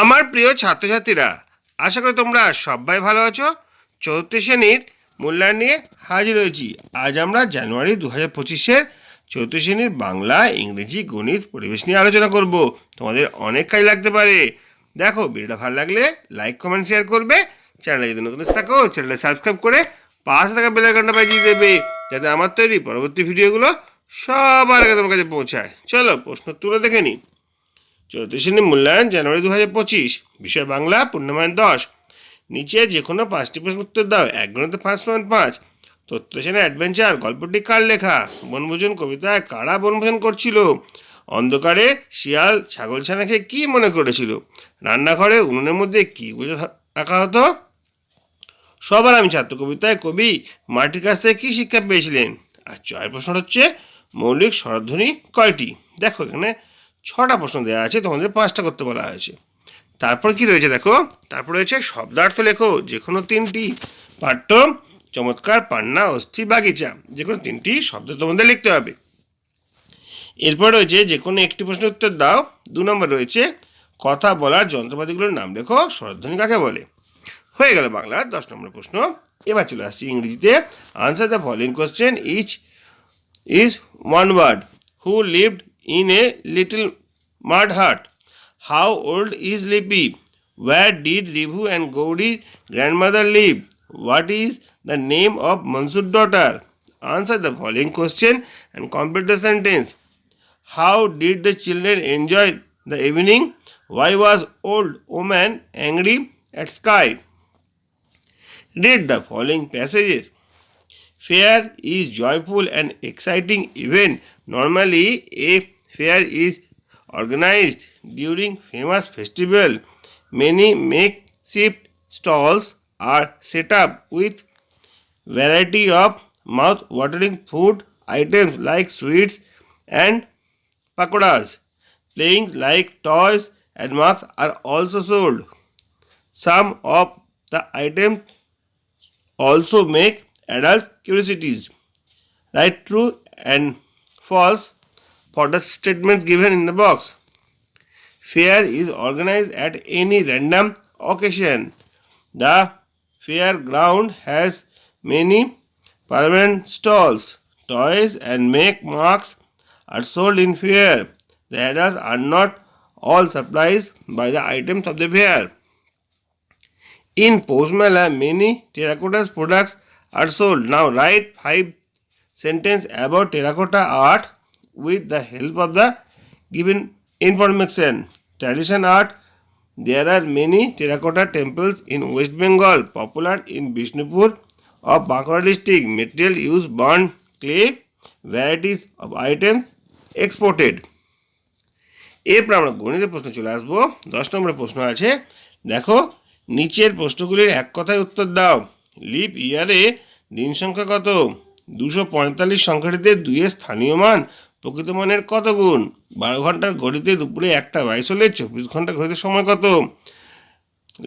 আমার প্রিয় ছাত্রছাত্রীরা, আশা করি তোমরা সবাই ভালো আছো। চতুর্থ শ্রেণির মূল্যায়ন নিয়ে হাজির হয়েছি। আজ আমরা জানুয়ারি দু হাজার পঁচিশের চতুর্থ শ্রেণির বাংলা, ইংরেজি, গণিত পরিবেশ নিয়ে আলোচনা করব। তোমাদের অনেক কাজ লাগতে পারে। দেখো, ভিডিওটা ভালো লাগলে লাইক কমেন্ট শেয়ার করবে। চ্যানেলে যদি নতুন থাকো, চ্যানেলটা সাবস্ক্রাইব করে পাশে থাকা বেল আইকনটা বাজিয়ে দেবে, যাতে আমার তৈরি পরবর্তী ভিডিওগুলো সবার আগে তোমার কাছে পৌঁছায়। চলো, প্রশ্ন তুলে দেখে নিই চতুর্থ শ্রেণি মূল্যায়ন জানুয়ারি দু হাজার পঁচিশ, বিষয় বাংলা পূর্ণমান দশ। নিচে যে কোনো পাঁচটি প্রশ্ন উত্তর দাও, এক গণিতে পাঁচ পয়েন্ট পাঁচ। শ্রেণি অ্যাডভেঞ্চার, গল্পটি কার লেখা? বনভোজন কবিতায় কারা বনভোজন করছিল? অন্ধকারে শিয়াল ছাগল ছানাকে কি মনে করেছিল? রান্নাঘরে উনুনের মধ্যে কি বুঝে রাখা হতো? সবার আমি ছাত্র কবিতায় কবি মাটির কাছ থেকে কী শিক্ষা পেয়েছিলেন? আর ছয় প্রশ্ন হচ্ছে, মৌলিক স্বরধ্বনি কয়টি? দেখো এখানে ছটা প্রশ্ন দেওয়া আছে, তোমাদের পাঁচটা করতে বলা হয়েছে। তারপর কি রয়েছে দেখো? তারপর রয়েছে শব্দার্থ লেখো যে কোনো তিনটি। পাঠ্য, চমৎকার, পান্না, অস্থি, বাগিচা যে কোনো তিনটি শব্দ তোমাদের লিখতে হবে। এরপর রয়েছে যে কোনো একটি প্রশ্নের উত্তর দাও। দু নম্বর রয়েছে, কথা বলার যন্ত্রপাতিগুলোর নাম লেখো, স্বরধ্বনি কাকে বলে? হয়ে গেল বাংলার দশ নম্বর প্রশ্ন। এবার চলে আসছি ইংরেজিতে। Answer the following question each is one word who lived in a little mud hut? How old is Lippy? Where did Ribhu and Gauri grandmother live? What is the name of Mansur's daughter? Answer the following question and complete the sentence. How did the children enjoy the evening? Why was old woman angry at sky? Read the following passages. Fair is joyful and exciting event. Normally, a fair is organized during famous festival. Many makeshift stalls are set up with variety of mouth-watering food items like sweets and pakoras. Playing like toys and masks are also sold. Some of the items also make adult curiosities. Write true and false for the statements given in the box. Fair is organized at any random occasion. The fair ground has many permanent stalls. Toys and make marks are sold in fair. The adults are not all supplies by the items of the fair. In Postmala, many terracotta products are sold. Now write five sentences about terracotta art with the help of the given information. Tradition art. There are many terracotta temples in West Bengal, popular in Bishnupur of Bankura district. Material used burnt clay, varieties of items exported. এরপর আমরা গণিতের প্রশ্ন চলে আসব দশ নম্বরের প্রশ্ন আছে দেখো নিচের প্রশ্নগুলির এক কথায় উত্তর দাও লিপ ইয়ারে দিন সংখ্যা কত দুশো পঁয়তাল্লিশ সংখ্যাটিতে দুইয়ের স্থানীয় মান প্রকৃত মানের কত গুণ? বারো ঘণ্টার ঘড়িতে দুপুরে একটা বাইশ হলে চব্বিশ ঘণ্টার ঘড়িতে সময় কত?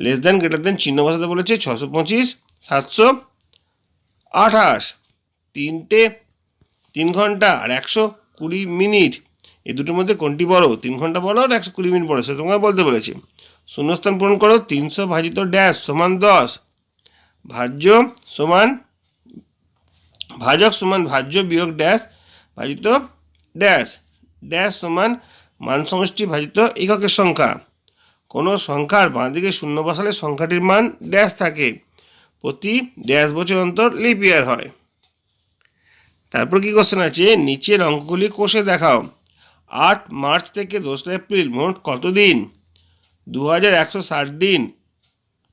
লেস দেন গ্রেটার দেন চিহ্ন বসাতে বলেছে ছশো পঁচিশ, সাতশো আঠাশ, তিনটে, তিন ঘণ্টা আর একশো কুড়ি মিনিট। এই দুটোর মধ্যে কোনটি বড়? তিন ঘণ্টা বড় আর একশো কুড়ি মিনিট বড়, সেটা তোমাকে বলতে বলেছি। শূন্যস্থান পূরণ করো, তিনশো ভাজিত ড্যাশ সমান দশ, ভাজ্য সমান, ভাজক সমান ভাজ্য বিয়োগ ড্যাশ ভাজিত ড্যাশ ড্যাশ সমান মান সমষ্টি ভাজিত এককের সংখ্যা। কোনো সংখ্যার বাঁ দিকে শূন্য বসালে সংখ্যাটির মান ড্যাশ থাকে। প্রতি ড্যাশ বছর অন্তর লিপ ইয়ার হয়। তারপর কি কোশ্চেন আছে? নিচের অঙ্কগুলি কোষে দেখাও। আট মার্চ থেকে দোসরা এপ্রিল মোট কত দিন? দু হাজার একশো ষাট দিন।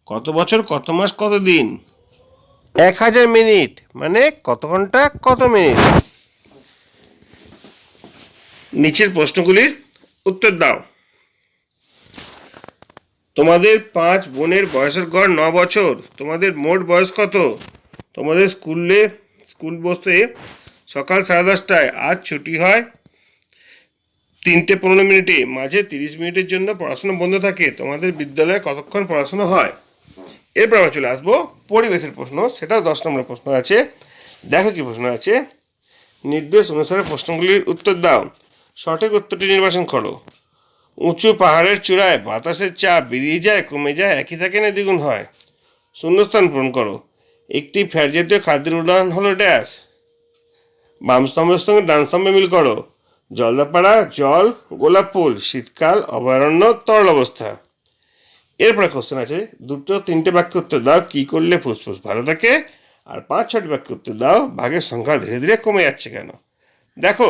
কত বছর, কত মাস, কত দিন? এক হাজার মিনিট। মানে কত ঘণ্টা, কত মিনিট? নিচের প্রশ্নগুলির উত্তর দাও। তোমাদের পাঁচ বোনের বয়সের গড় ন বছর, তোমাদের মোট বয়স কত? তোমাদের স্কুলে, স্কুল বসে সকাল সাড়ে দশটায়, আজ ছুটি হয় তিনটে পনেরো মিনিটে, মাঝে তিরিশ মিনিটের জন্য পড়াশোনা বন্ধ থাকে, তোমাদের বিদ্যালয়ে কতক্ষণ পড়াশোনা হয়? এরপর আমরা চলে আসব পরিবেশের প্রশ্ন, সেটাও দশ নম্বর প্রশ্ন আছে। দেখো কি প্রশ্ন আছে। নির্দেশ অনুসারে প্রশ্নগুলির উত্তর দাও। সঠিক উত্তরটি নির্বাচন করো। উঁচু পাহাড়ের চূড়ায় বাতাসের চাপ বেরিয়ে যায়, কমে যায়, একই থাকে না, দ্বিগুণ হয়। শূন্যস্থান পূরণ করো। একটি ফ্যাট জাতীয় খাদ্যের উদাহরণ হলো ড্যাশ। বাম স্তম্ভের সঙ্গে ডান স্তম্ভে মিল করো। জলদাপাড়া, জল, গোলাপ ফুল, শীতকাল, অভয়ারণ্য, তরল অবস্থা। এরপরে কোশ্চেন আছে, দুটো তিনটে বাক্য উত্তর দাও, কি করলে ফুসফুস ভালো থাকে? আর পাঁচ, ছটি বাক্য উত্তর দাও, ভাগের সংখ্যা ধীরে ধীরে কমে যাচ্ছে কেন? দেখো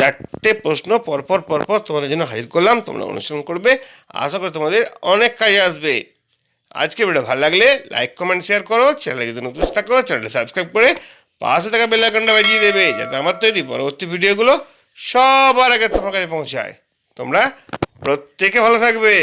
চারটে প্রশ্ন পরপর পরপর তোমাদের জন্য হাজির করলাম, তোমরা অনুসরণ করবে। আশা করি তোমাদের অনেক কাজে আসবে। আজকে ভিডিও ভালো লাগলে লাইক কমেন্ট শেয়ার করো। চ্যানেলে যদি নতুন থাকো চ্যানেলটা সাবস্ক্রাইব করে পাশে থাকা বেলাইকনটা বাজিয়ে দেবে, যাতে আমার তৈরি পরবর্তী ভিডিওগুলো সবার আগে তোমার কাছে পৌঁছায়। তোমরা প্রত্যেকে ভালো থাকবে।